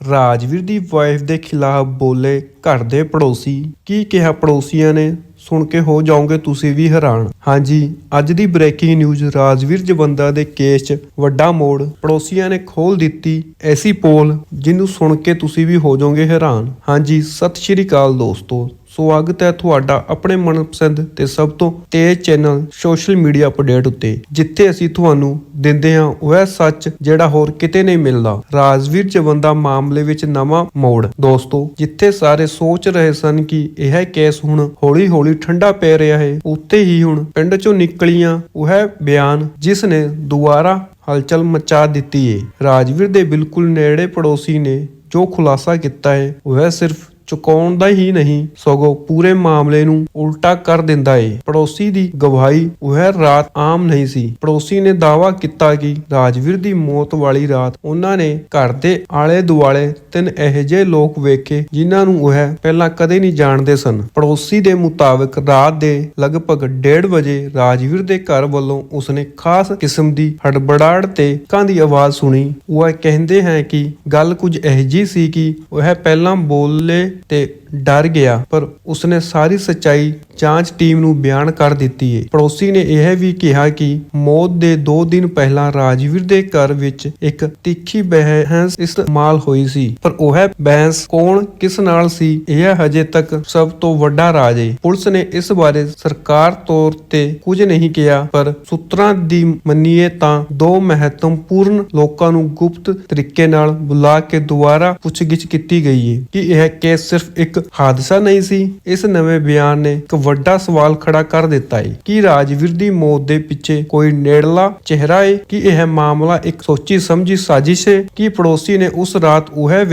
ਰਾਜਵੀਰ ਦੀ wife ਦੇ ਖਿਲਾਫ ਬੋਲੇ ਘਰ ਦੇ ਪੜੋਸੀ। ਕੀ ਕਿਹਾ ਪੜੋਸੀਆਂ ਨੇ? ਸੁਣ ਕੇ ਹੋ ਜਾਓਗੇ ਤੁਸੀਂ ਵੀ ਹੈਰਾਨ। ਹਾਂਜੀ, ਅੱਜ ਦੀ ਬ੍ਰੇਕਿੰਗ ਨਿਊਜ਼ ਰਾਜਵੀਰ ਜਵੰਦਾ ਦੇ ਕੇਸ 'ਚ ਵੱਡਾ ਮੋੜ। ਪੜੋਸੀਆਂ ਨੇ ਖੋਲ ਦਿੱਤੀ ਐਸੀ ਪੋਲ, ਜਿਹਨੂੰ ਸੁਣ ਕੇ ਤੁਸੀਂ ਵੀ ਹੋ ਜਾਓਗੇ ਹੈਰਾਨ। ਹਾਂਜੀ, ਸਤਿ ਸ਼੍ਰੀ ਅਕਾਲ ਦੋਸਤੋ। ਸਵਾਗਤ ਹੈ ਤੁਹਾਡਾ ਆਪਣੇ ਮਨਪਸੰਦ ਤੇ ਸਭ ਤੋਂ ਤੇਜ਼ ਚੈਨਲ ਸੋਸ਼ਲ ਮੀਡੀਆ ਅਪਡੇਟ ਉੱਤੇ, ਜਿੱਥੇ ਅਸੀਂ ਤੁਹਾਨੂੰ ਦਿੰਦੇ ਹਾਂ ਉਹ ਸੱਚ ਜਿਹੜਾ ਹੋਰ ਕਿਤੇ ਨਹੀਂ ਮਿਲਦਾ। ਰਾਜਵੀਰ ਜਵੰਦਾ ਮਾਮਲੇ ਵਿੱਚ ਨਵਾਂ ਮੋੜ। ਦੋਸਤੋ, ਜਿੱਥੇ ਸਾਰੇ ਸੋਚ ਰਹੇ ਸਨ ਕਿ ਇਹ ਕੇਸ ਹੁਣ ਹੌਲੀ-ਹੌਲੀ ਠੰਡਾ ਪੈ ਰਿਹਾ ਹੈ, ਉੱਥੇ ਹੀ ਹੁਣ ਪਿੰਡ ਚੋਂ ਨਿਕਲੀਆਂ ਉਹ ਬਿਆਨ ਜਿਸ ਨੇ ਦੁਬਾਰਾ ਹਲਚਲ ਮਚਾ ਦਿੱਤੀ ਹੈ ਰਾਜਵੀਰ ਦੇ ਬਿਲਕੁਲ ਨੇੜੇ ਪੜੋਸੀ ਨੇ ਜੋ ਖੁਲਾਸਾ ਕੀਤਾ ਹੈ, ਉਹ ਸਿਰਫ ਚੁਕਾਉਣ ਦਾ ਹੀ ਨਹੀਂ, ਸਗੋਂ ਪੂਰੇ ਮਾਮਲੇ ਨੂੰ ਉਲਟਾ ਕਰ ਦਿੰਦਾ ਏ। ਪੜੋਸੀ ਦੀ ਗਵਾਹੀ ਉਹ ਰਾਤ ਆਮ ਨਹੀਂ ਸੀ। ਪੜੋਸੀ ਨੇ ਦਾਅਵਾ ਕੀਤਾ ਕਿ ਰਾਜਵੀਰ ਦੀ ਮੌਤ ਵਾਲੀ ਰਾਤ ਉਹਨਾਂ ਨੇ ਘਰ ਦੇ ਆਲੇ ਦੁਆਲੇ ਤਿੰਨ ਇਹੋ ਜਿਹੇ ਲੋਕ ਵੇਖੇ ਜਿਨ੍ਹਾਂ ਨੂੰ ਉਹ ਪਹਿਲਾਂ ਕਦੇ ਨਹੀਂ ਜਾਣਦੇ ਸਨ। ਪੜੋਸੀ ਦੇ ਮੁਤਾਬਕ ਰਾਤ ਦੇ ਲਗਭਗ 1:30 ਵਜੇ ਰਾਜਵੀਰ ਦੇ ਘਰ ਵੱਲੋਂ ਉਸਨੇ ਖਾਸ ਕਿਸਮ ਦੀ ਹੜਬੜਾੜ ਤੇ ਕਾਂ ਦੀ ਆਵਾਜ਼ ਸੁਣੀ। ਉਹ ਕਹਿੰਦੇ ਹੈ ਕਿ ਗੱਲ ਕੁਝ ਇਹੋ ਜਿਹੀ ਸੀ ਕਿ ਉਹ ਪਹਿਲਾਂ ਬੋਲੇ ਤੇ ਡਰ ਗਿਆ, ਪਰ ਉਸਨੇ ਸਾਰੀ ਸੱਚਾਈ ਜਾਂਚ ਟੀਮ ਨੂੰ ਬਿਆਨ ਕਰ ਦਿੱਤੀ ਹੈ ਪੜੋਸੀ ਨੇ ਇਹ ਵੀ ਕਿਹਾ ਕਿ ਮੌਤ ਦੇ 2 ਦਿਨ ਪਹਿਲਾਂ ਰਾਜਵੀਰ ਦੇ ਘਰ ਵਿੱਚ ਇੱਕ ਤਿੱਖੀ ਬਹਿਸ ਇਸਤੇਮਾਲ ਹੋਈ ਸੀ। ਪਰ ਉਹ ਬਹਿਸ ਕੌਣ, ਕਿਸ ਨਾਲ ਸੀ, ਇਹ ਹਜੇ ਤੱਕ ਸਭ ਤੋਂ ਵੱਡਾ ਰਾਜ ਹੈ ਪੁਲਿਸ ਨੇ ਇਸ ਬਾਰੇ ਸਰਕਾਰ ਤੌਰ ਤੇ ਕੁਝ ਨਹੀਂ ਕਿਹਾ, ਪਰ ਸੂਤਰਾਂ ਦੀ ਮੰਨੀਏ ਤਾਂ ਦੋ ਮਹੱਤਵਪੂਰਨ ਲੋਕਾਂ ਨੂੰ ਗੁਪਤ ਤਰੀਕੇ ਨਾਲ ਬੁਲਾ ਕੇ ਦੁਬਾਰਾ ਪੁੱਛਗਿੱਛ ਕੀਤੀ ਗਈ ਹੈ ਕਿ ਇਹ ਕੇਸ ਸਿਰਫ ਇੱਕ ਹਾਦਸਾ ਨਹੀਂ ਸੀ, ਇਸ ਨਵੇਂ ਬਿਆਨ ਨੇ ਇੱਕ ਵੱਡਾ ਸਵਾਲ ਖੜਾ ਕਰ ਦਿੱਤਾ ਹੈ ਕਿ ਰਾਜਵੀਰ ਦੀ ਮੌਤ ਦੇ ਪਿੱਛੇ ਕੋਈ ਨੇੜਲਾ ਚਿਹਰਾ ਹੈ ਕਿ ਇਹ ਮਾਮਲਾ ਇੱਕ ਸੋਚੀ ਸਮਝੀ ਸਾਜ਼ਿਸ਼ ਹੈ ਕਿ ਪੜੋਸੀ ਨੇ ਉਸ ਰਾਤ ਉਹ ਹੈ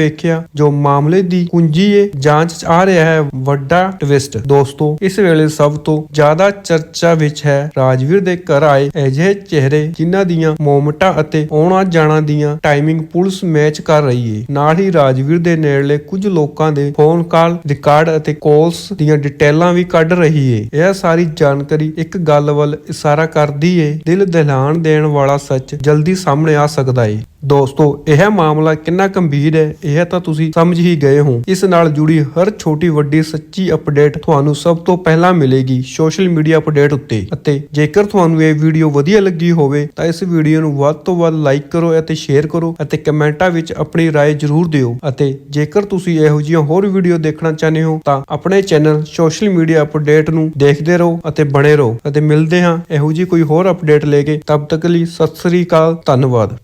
ਜੋ ਮਾਮਲੇ ਦੀ ਕੁੰਜੀ ਹੈ ਜਾਂਚ 'ਚ ਆ ਰਿਹਾ ਹੈ, ਵੱਡਾ ਟਵਿਸਟ। ਦੋਸਤੋ, ਇਸ ਵੇਲੇ ਸਭ ਤੋਂ ਜ਼ਿਆਦਾ ਚਰਚਾ ਵਿੱਚ ਹੈ ਰਾਜਵੀਰ ਦੇ ਘਰ ਆਏ ਅਜਿਹੇ ਚਿਹਰੇ ਜਿਨ੍ਹਾਂ ਦੀਆਂ ਮੋਮਟਾਂ ਅਤੇ ਆਉਣਾ ਜਾਣਾ ਦੀਆਂ ਟਾਈਮਿੰਗ ਪੁਲਿਸ ਮੈਚ ਕਰ ਰਹੀ ਹੈ ਨਾਲ ਹੀ ਰਾਜਵੀਰ ਦੇ ਨੇੜਲੇ ਕੁਝ ਲੋਕਾਂ ਦੇ ਫੋਨ ਕਾਲ ਰਿਕਾਰਡ ਅਤੇ ਕਾਲਸ ਦੀਆਂ ਡਿਟੇਲਾਂ ਵੀ ਕੱਢ ਰਹੀ ਏ। ਇਹ ਸਾਰੀ ਜਾਣਕਾਰੀ ਇੱਕ ਗੱਲ ਵੱਲ ਇਸ਼ਾਰਾ ਕਰਦੀ ਏ, ਦਿਲ ਦਹਿਲਾਨ ਦੇਣ ਵਾਲਾ ਸੱਚ ਜਲਦੀ ਸਾਹਮਣੇ ਆ ਸਕਦਾ ਏ। ਦੋਸਤੋ ਇਹ ਮਾਮਲਾ ਕਿੰਨਾ ਗੰਭੀਰ ਹੈ ਇਹ ਤਾਂ ਤੁਸੀਂ ਸਮਝ ਹੀ ਗਏ ਹੋ ਇਸ ਨਾਲ ਜੁੜੀ ਹਰ ਛੋਟੀ ਵੱਡੀ ਸੱਚੀ ਅਪਡੇਟ ਤੁਹਾਨੂੰ ਸਭ ਤੋਂ ਪਹਿਲਾਂ ਮਿਲੇਗੀ ਸੋਸ਼ਲ ਮੀਡੀਆ ਅਪਡੇਟ ਉੱਤੇ ਅਤੇ ਜੇਕਰ ਤੁਹਾਨੂੰ ਇਹ ਵੀਡੀਓ ਵਧੀਆ ਲੱਗੀ ਹੋਵੇ ਤਾਂ ਇਸ ਵੀਡੀਓ ਨੂੰ ਵੱਧ ਤੋਂ ਵੱਧ ਲਾਈਕ ਕਰੋ ਅਤੇ ਸ਼ੇਅਰ ਕਰੋ ਅਤੇ ਕਮੈਂਟਾਂ ਵਿੱਚ ਆਪਣੀ رائے ਜ਼ਰੂਰ ਦਿਓ ਅਤੇ ਜੇਕਰ ਤੁਸੀਂ ਇਹੋ ਜਿਹੀਆਂ ਹੋਰ ਵੀਡੀਓ ਦੇਖਣਾ ਚਾਹੁੰਦੇ ਹੋ ਤਾਂ ਆਪਣੇ ਚੈਨਲ ਸੋਸ਼ਲ ਮੀਡੀਆ ਅਪਡੇਟ ਨੂੰ ਦੇਖਦੇ ਰਹੋ ਅਤੇ ਬਣੇ ਰਹੋ ਅਤੇ ਮਿਲਦੇ ਹਾਂ ਇਹੋ ਜਿਹੀ ਕੋਈ ਹੋਰ ਅਪਡੇਟ ਲੈ ਕੇ ਤਬ ਤੱਕ ਲਈ ਸਤਿ ਸ੍ਰੀ ਅਕਾਲ ਧੰਨਵਾਦ